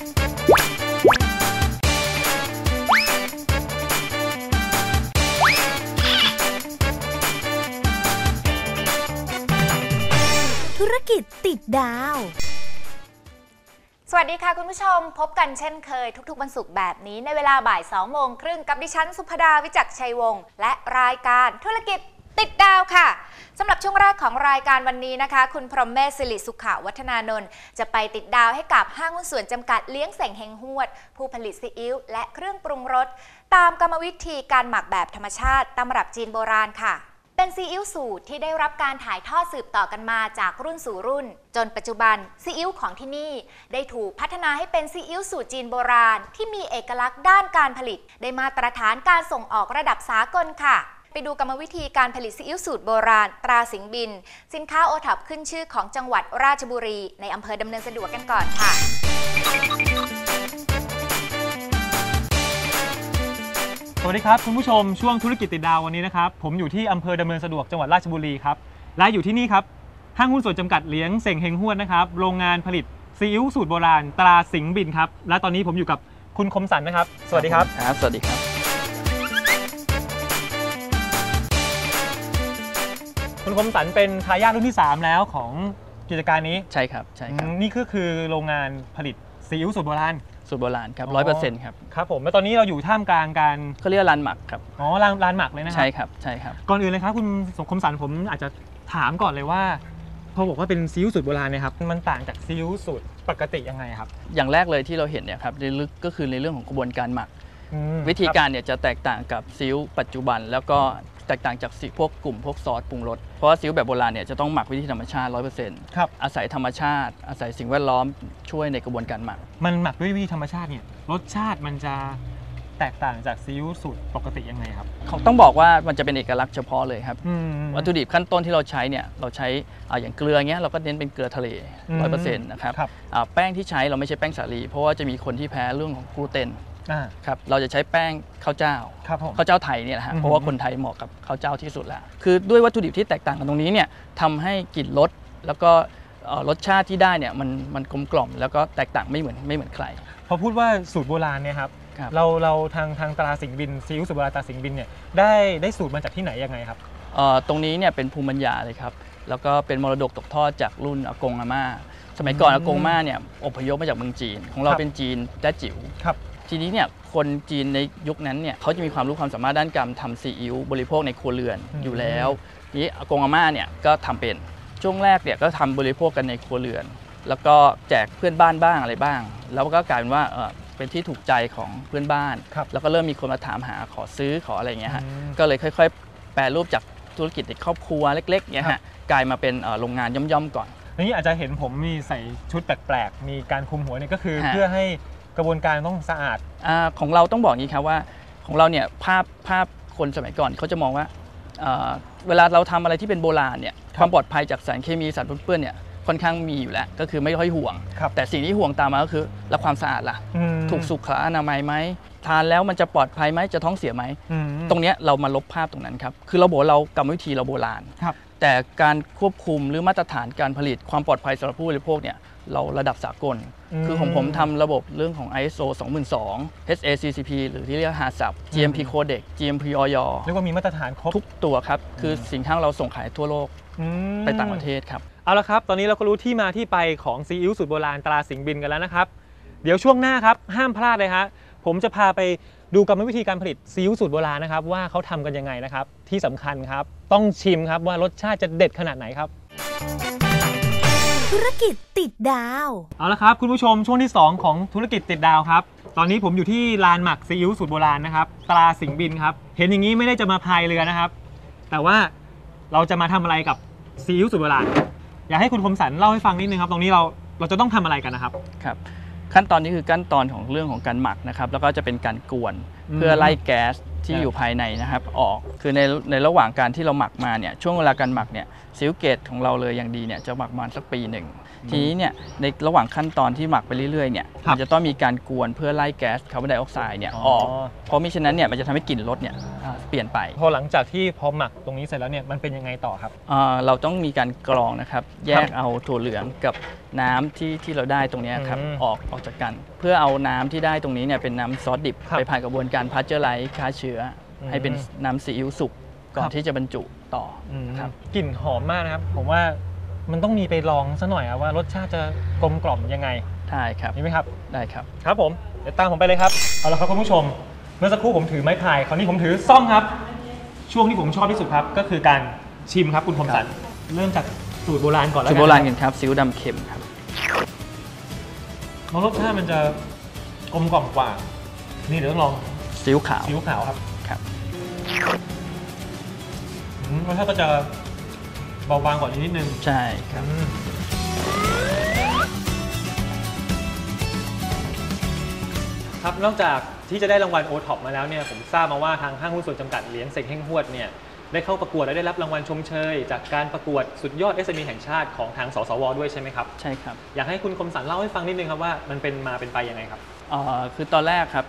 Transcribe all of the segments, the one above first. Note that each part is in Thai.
ธุรกิจติดดาว สวัสดีค่ะคุณผู้ชมพบกันเช่นเคย ทุกๆวันศุกร์แบบนี้ในเวลาบ่าย2โมงครึ่งกับดิฉันสุภดาวิจักชัยวงศ์และรายการธุรกิจ ติดดาวค่ะสำหรับช่วงแรกของรายการวันนี้นะคะ คุณพรหมเมศสิริสุขะวัฒนานนท์จะไปติดดาวให้กับห้างหุ้นส่วนจำกัดเลี้ยงเสงเฮงฮวด ผู้ผลิตซีอิ๊วและเครื่องปรุงรส ตามกรรมวิธีการหมักแบบธรรมชาติตำรับจีนโบราณค่ะเป็นซีอิ๊วสูตรที่ได้รับการถ่ายทอดสืบต่อกันมาจากรุ่นสู่รุ่น จนปัจจุบันซีอิ๊วของที่นี่ ได้ถูกพัฒนาให้เป็นซีอิ๊วสูตรจีนโบราณ ที่มีเอกลักษณ์ด้านการผลิต ได้มาตรฐานการส่งออกระดับสากลค่ะ ไปดูกรรมวิธีการผลิตซีอิ๊วสูตรโบราณ ตราสิงห์บิน สินค้าโอท็อปขึ้นชื่อของจังหวัดราชบุรี ในอำเภอดำเนินสะดวกกันก่อนค่ะสวัสดีครับคุณผู้ชมช่วงธุรกิจติดดาววันนี้นะครับผมอยู่ที่อำเภอดำเนินสะดวกจังหวัดราชบุรีครับและอยู่ที่นี่ครับห้างหุ้นส่วนจำกัดเลี้ยงเส่งเฮงฮวดนะครับโรงงานผลิตซีอิ๊วสูตรโบราณ ตราสิงห์บินครับและตอนนี้ผมอยู่กับคุณคมสันนะครับ สวัสดีครับ ครับ สวัสดีครับ คุณคมสันเป็นทายาทรุ่นที่ 3 แล้วของกิจการนี้ใช่ครับใช่ครับ อืมนี่ก็คือโรงงานผลิตซีอิ๊วสูตรโบราณ สูตรโบราณครับอ๋ร้อ อยเปอร์เซ็นต์ครับครับผมแล้วตอนนี้เราอยู่ท่ามกลางการเขาเรียกว่าร้านหมักครับ อ๋อร้านร้านหมักเลยนะครัใช่ครับใช่ครับ ก่อนอื่นเลยครับคุณคมสันผมอาจจะถามก่อนเลยว่า พอบอกว่าเป็นซีอิ๊วสูตรโบราณเนี่ยครับมันต่างจากซีอิ๊วสูตรปกติยังไงครับอย่างแรกเลยที่เราเห็นเนี่ยครับในลึกก็คือในเรื่องของกระบวนการหมัก อืมวิธีการเนี่ยจะแตกต่างกับซีอิ๊วปัจจุบัน แล้วก็ แตกต่างจากซีพวกกลุ่มพวกซอสปรุงรสเพราะว่าซีอิ๊วแบบโบราณเนี่ยจะต้องหมักวิธีธรรมชาติ 100%ครับ อาศัยธรรมชาติ อาศัยสิ่งแวดล้อมช่วยในกระบวนการหมัก มันหมักด้วยวิธีธรรมชาติเนี่ยรสชาติมันจะแตกต่างจากซีอิ๊วสูตรปกติยังไงครับเขาต้องบอกว่ามันจะเป็นเอกลักษณ์เฉพาะเลยครับอืมวัตถุดิบขั้นต้นที่เราใช้เนี่ยเราใช้อ่าอย่างเกลือเงี้ยเราก็เน้นเป็นเกลือทะเลอืมร้อยเปอร์เซ็นต์นะครับครับอ่าแป้งที่ใช้เราไม่ใช่แป้งสาลีเพราะว่าจะมีคนที่แพ้เรื่องของกลูเตนอ่า ครับเราจะใช้แป้งข้าวเจ้าครับผมข้าวเจ้าไทยเนี่ยนะฮะอืมเพราะว่าคนไทยเหมาะกับข้าวเจ้าที่สุดแล้วคือด้วยวัตถุดิบที่แตกต่างกันตรงนี้เนี่ยทำให้กลิ่นรสแล้วก็เอ่อรสชาติที่ได้เนี่ยมันมันกลมกล่อมแล้วก็แตกต่างไม่เหมือนไม่เหมือนใครพอพูดว่าสูตรโบราณเนี่ยครับครับเราเราทางทางตราสิงห์บินซีอิ๊วสูตรโบราณตราสิงห์บินเนี่ยได้ได้สูตรมาจากที่ไหนยังไงครับเอ่อตรงนี้เนี่ยเป็นภูมิปัญญาเลยครับแล้วก็เป็นมรดกตกทอดจากรุ่นอากงอาม่าสมัยก่อนอืมอากงอาม่าเนี่ยอพยพมาจากเมืองจีน ของเราครับเป็นจีนแต้จิ๋วครับ ทีนี้เนี่ยคนจีนในยุคนั้นเนี่ยเขาจะมีความรู้ความสามารถด้านการทำซีอิ๊วบริโภคในครัวเรือนอืมอยู่แล้วนี้อากงอาม่าเนี่ยก็ทำเป็นช่วงแรกเนี่ยก็ทำบริโภคกันในครัวเรือน แล้วก็แจกเพื่อนบ้านบ้างอะไรบ้าง แล้วก็กลายเป็นว่าเอ่อเป็นที่ถูกใจของเพื่อนบ้านครับแล้วก็เริ่มมีคนมาถามหาขอซื้อขออะไรอย่างเงี้ยฮะอืมก็เลยค่อย ๆ แปรรูปจากธุรกิจในครอบครัวเล็กๆเนี่ยครัฮะบกลายมาเป็นเอ่อโรงงานย่อมๆก่อนทีนี้อาจจะเห็นผมมีใส่ชุดแปลกๆ มีการคลุมหัวเนี่ยก็คือฮะเพื่อให้ก ระบวนการต้องสะอาดอาของเราต้องบอกอย่างนี้ครับว่าของเราเนี่ยภาพภาพคนสมัยก่อนเขาจะมองว่าเอ่อเวลาเราทำอะไรที่เป็นโบราณเนี่ยครับความปลอดภัยจากสารเคมีสารปนเปื้อนเนี่ยค่อนข้างมีอยู่แล้ว ก็คือไม่ค่อยห่วง ครับแต่สิ่งที่ห่วงตามมาก็คือแล้วความสะอาดล่ะ อืมถูกสุขอนามัยไหมทานแล้วมันจะปลอดภัยไหมจะท้องเสียไหม อืม ตรงเนี้ยเรามาลบภาพตรงนั้นครับ คือเราบอกว่าเรากรรมวิธีเราโบราณ ครับแต่การควบคุมหรือมาตรฐานการผลิตความปลอดภัยสำหรับผู้บริโภคเนี่ย เราระดับสากลอืมคือของผมทำระบบเรื่องของ ISO 22000 HACCP หรือที่เรียก HACCP GMP Codec GMP ออยเรียกว่ามีมาตรฐานครบ ทุกตัวครับ คือสินค้าเราส่งขายทั่วโลกอืมไปต่างประเทศครับ เอาละครับ ตอนนี้เราก็รู้ที่มาที่ไปของซีอิ๊วสูตรโบราณตราสิงห์บินกันแล้วนะครับ เดี๋ยวช่วงหน้าครับ ห้ามพลาดเลยฮะผมจะพาไปดูกรรมวิธีการผลิตซีอิ๊วสูตรโบราณนะครับ ว่าเขาทำกันยังไงนะครับ ที่สำคัญครับ ต้องชิมครับว่ารสชาติจะเด็ดขนาดไหนครับ ธุรกิจติดดาว เอาละครับ คุณผู้ชมช่วงที่ 2 ของธุรกิจติดดาวครับ ตอนนี้ผมอยู่ที่ลานหมักซีอิ๊วสูตรโบราณนะครับตราสิงห์บินครับ เห็นอย่างนี้ไม่ได้จะมาพายเรือนะครับ แต่ว่าเราจะมาทำอะไรกับซีอิ๊วสูตรโบราณ อยากให้คุณคมสันเล่าให้ฟังนิดนึงครับ ตรงนี้เราเราจะต้องทำอะไรกันนะครับ ครับขั้นตอนนี้คือขั้นตอนของเรื่องของการหมักนะครับ แล้วก็จะเป็นการกวนอืมเพื่อไล่แก๊ส ที่ครับอยู่ภายในนะครับออกคือในในระหว่างการที่เราหมักมาเนี่ยช่วงเวลาการหมักเนี่ยซิลเกตของเราเลยอย่างดีเนี่ยจะหมักประมาณสักปีหนึ่ง ทีนี้เนี่ยในระหว่างขั้นตอนที่หมักไปเรื่อยๆเนี่ยครับมันจะต้องมีการกวนเพื่อไล่แก๊สคาร์บอนไดออกไซด์เนี่ยอ๋อออกเพราะมิฉะนั้นเนี่ยมันจะทำให้กลิ่นรสเนี่ยอ่าเปลี่ยนไป พอหลังจากที่พอหมักตรงนี้เสร็จแล้วเนี่ยมันเป็นยังไงต่อครับเอ่อเราต้องมีการกรองนะครับแยกเอาถั่วเหลืองกับน้ำที่ที่เราได้ตรงเนี้ยครับอืมออกออกจากกัน เพื่อเอาน้ำที่ได้ตรงนี้เนี่ยเป็นน้ำซอสดิบครับไปผ่านกระบวนการพาสเจอร์ไลซ์ฆ่าเชื้ออมให้เป็นน้ำซีอิ๊วสุกก่อครันบที่จะบรรจุต่ออมครับกลิ่นหอมมากนะครับ ผมว่า มันต้องมีไปลองซะหน่อยอะว่ารสชาติจะกลมกล่อมยังไงได้ครับนี่ไหมครับ ได้ครับ ครับผม เดี๋ยวตามผมไปเลยครับ เอาละครับคุณผู้ชม เมื่อสักครู่ผมถือไม้พายคราวนี้ผมถือซ่อมครับ ช่วงที่ผมชอบที่สุดครับ ก็คือการชิมครับคุณคมสัน เริ่มจากสูตรโบราณก่อนแล้วสูกัตรโบราณกันครับซีอิ๊วดำเค็มครับเพราะรสชาติมันจะกลมกล่อมกว่า นี่เดี๋ยวต้องลองซีอิ๊วขาว ซีอิ๊วขาวครับครับ อืมรสชาติก็จะ เบาบางกว่านี้นิดนึงใช่ครับ อืมครับ นอกจากที่จะได้รางวัลโอท็อปมาแล้วเนี่ยผมทราบมาว่าทางห้างหุ้นส่วนจำกัดเหรียญเซ็งเฮงฮวดเนี่ยได้เข้าประกวดและได้รับรางวัลชมเชย จากการประกวดสุดยอด SME แห่งชาติของทางสสว ด้วยใช่ไหมครับ ใช่ครับ อยากให้คุณคมสันเล่าให้ฟังนิดนึงครับว่ามันเป็นมาเป็นไปยังไงครับ เอ่อคือตอนแรกครับ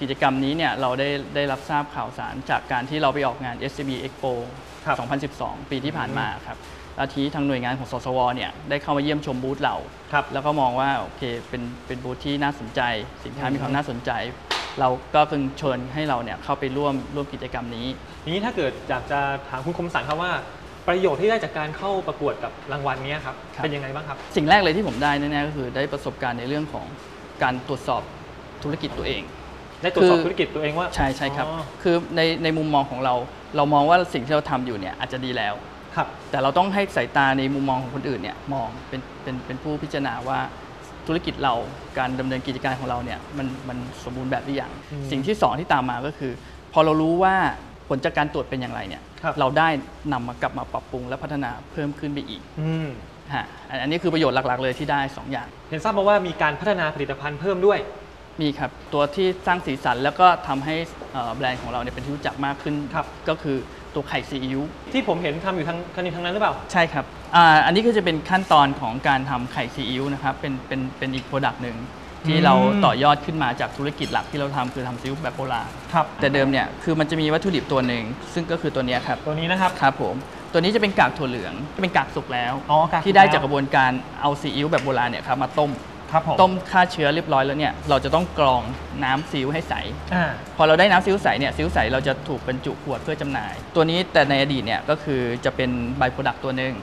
กิจกรรมนี้เนี่ยเราได้ได้รับทราบข่าวสารจากการที่เราไปออกงาน SCB Expo ครับ 2012 ปีที่ผ่านมาครับแล้วทีนี้ทางหน่วยงานของสสวเนี่ยได้เข้ามาเยี่ยมชมบูธเรา ครับ แล้วก็มองว่าโอเคเป็นเป็นบูธที่น่าสนใจ สินค้าอืมมีความน่าสนใจ เราก็เพิ่งเชิญให้เราเนี่ยเข้าไปร่วมร่วมกิจกรรมนี้ทีนี้ถ้าเกิดอยากจะถามคุณคมสันครับว่า ประโยชน์ที่ได้จากการเข้าประกวดกับรางวัลเนี้ยครับครับ เป็นยังไงบ้างครับ สิ่งแรกเลยที่ผมได้แน่ๆก็คือได้ประสบการณ์ในเรื่องของการตรวจสอบธุรกิจตัวเอง ได้ตรวจสอบคือธุรกิจตัวเองว่า ใช่ใช่ครับอ๋อคือในในมุมมองของเรา เรามองว่าสิ่งที่เราทำอยู่เนี่ยอาจจะดีแล้วครับแต่เราต้องให้สายตาในมุมมองของคนอื่นเนี่ยมองเป็นเป็นเป็นผู้พิจารณาว่าธุรกิจเราการดำเนินกิจการของเราเนี่ยมันมันสมบูรณ์แบบหรือยังอืมสิ่งที่สองที่ตามมาก็คือ พอเรารู้ว่าผลจากการตรวจเป็นอย่างไรเนี่ยครับเราได้นำมากลับมาปรับปรุงและพัฒนาเพิ่มขึ้นไปอีกอืมฮะอันอันนี้คือประโยชน์หลักๆ เลยที่ได้สองอย่าง เห็นทราบมาว่ามีการพัฒนาผลิตภัณฑ์เพิ่มด้วย มีครับ ตัวที่สร้างสีสันแล้วก็ทำให้เอ่อแบรนด์ของเราเนี่ยเป็นที่รู้จักมากขึ้น ครับ ก็คือตัวไข่ซีอิ๊วที่ผมเห็นทำอยู่ทางคันนี้ทางนั้นหรือเปล่า ใช่ครับอ่าอันนี้ก็จะเป็นขั้นตอนของการทำไข่ซีอิ๊วนะครับเป็นเป็นเป็นอีกโปรดักต์หนึ่งที่อืม เราต่อยอดขึ้นมาจากธุรกิจหลักที่เราทำคือทำซีอิ๊วแบบโบราณครับ แต่เดิมเนี่ยคือมันจะมีวัตถุดิบตัวหนึ่งซึ่งก็คือตัวเนี้ยครับ ตัวนี้นะครับ ครับผมตัวนี้จะเป็นกากถั่วเหลืองเป็นกากสุกแล้ว อ๋อกากสุกที่ได้แล้วจากกระบวนการเอาซีอิ๊วแบบโบราณเนี่ยครับมาต้ม ครับผมต้มฆ่าเชื้อเรียบร้อยแล้วเนี่ยเราจะต้องกรองน้ำซีอิ๊วให้ใส อ่า พอเราได้น้ำซีอิ๊วใสเนี่ยซีอิ๊วใสเราจะถูกบรรจุขวดเพื่อจำหน่าย ตัวนี้แต่ในอดีตเนี่ยก็คือจะเป็นไบโปรดักต์ตัวหนึ่ง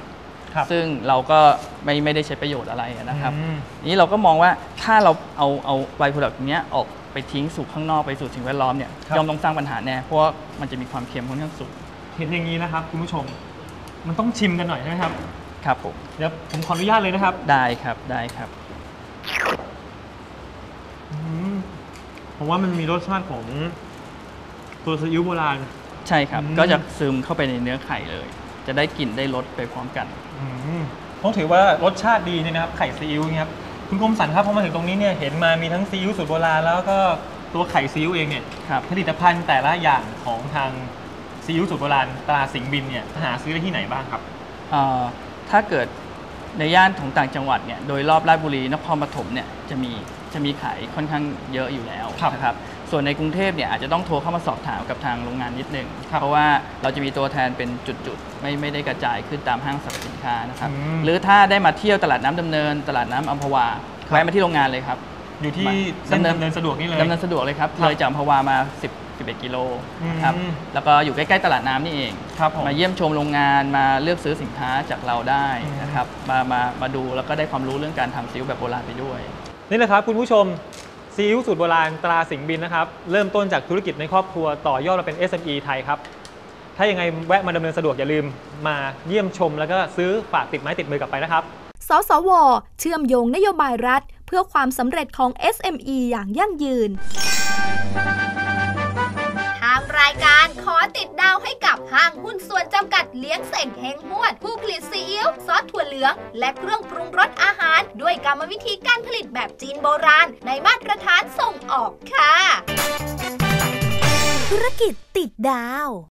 ครับซึ่งเราก็ไม่ไม่ได้ใช้ประโยชน์อะไรนะครับ อืม นี้เราก็มองว่าถ้าเราเอาเอาไบโปรดักต์เนี้ยออกไปทิ้งสู่ข้างนอกไปสู่สิ่งแวดล้อมเนี่ยครับ ย่อมต้องสร้างปัญหาแน่เพราะว่ามันจะมีความเค็มค่อนข้างสูงเห็นอย่างนี้นะครับคุณผู้ชม มันต้องชิมกันหน่อยใช่ไหมครับ ครับผมเดี๋ยวผมขออนุญาตเลยนะครับ ได้ครับได้ครับ อืม ผมว่ามันมีรสชาติของตัวซีอิ๊วโบราณ ใช่ครับ อืม ก็จะซึมเข้าไปในเนื้อไข่เลย จะได้กลิ่นได้รสไปพร้อมกัน อืมต้องถือว่ารสชาติดีเนี่ยนะครับไข่ซีอิ๊วเนี่ยครับคุณคมสันครับพอมาถึงตรงนี้เนี่ยเห็นมามีทั้งซีอิ๊วสูตรโบราณแล้วก็ตัวไข่ซีอิ๊วเองเนี่ยครับ ผลิตภัณฑ์แต่ละอย่างของทางซีอิ๊วสูตรโบราณตราสิงห์บินเนี่ยหาซื้อได้ที่ไหนบ้างครับเอ่อถ้าเกิดในย่านของต่างจังหวัดเนี่ย โดยรอบราชบุรีนครปฐมเนี่ยจะมี จะมีขายค่อนข้างเยอะอยู่แล้วครับนะครับ ส่วนในกรุงเทพเนี่ยอาจจะต้องโทรเข้ามาสอบถามกับทางโรงงานนิดนึงครับเพราะว่าเราจะมีตัวแทนเป็นจุดๆ ไม่ไม่ได้กระจายขึ้นตามห้างสรรพสินค้านะครับ อืม หรือถ้าได้มาเที่ยวตลาดน้ำดำเนิน ตลาดน้ำอัมพวาครับแวะมาที่โรงงานเลยครับ อยู่ที่มาเส้นดำเนินดำเนินสะดวกนี่เลย ดำเนินสะดวกเลยครับครับเลยจากอัมพวามา 10 11 กิโลอืมครับแล้วก็อยู่ใกล้ๆตลาดน้ำนี่เอง ครับผม มาเยี่ยมชมโรงงานมาเลือกซื้อสินค้าจากเราได้อืมนะครับมามามาดูแล้วก็ได้ความรู้เรื่องการทำซีอิ๊วแบบโบราณไปด้วย นี่แหละครับคุณผู้ชมซีอิ๊วสูตรโบราณตราสิงห์บินนะครับ เริ่มต้นจากธุรกิจในครอบครัวต่อยอดมาเป็น SME ไทยครับ ถ้ายังไงแวะมาดำเนินสะดวกอย่าลืมมาเยี่ยมชม แล้วก็ซื้อฝากติดไม้ติดมือกลับไปนะครับ สสว เชื่อมโยงนโยบายรัฐ เพื่อความสำเร็จของ SME อย่างยั่งยืนำกัดเลี้ยงเส่งเฮงหวน ผู้ผลิตซีอิ๊วซอสถั่วเหลือง และเครื่องปรุงรสอาหาร ด้วยกรรมวิธีการผลิตแบบจีนโบราณ ในมาตรฐานส่งออกค่ะ ธุรกิจติดดาว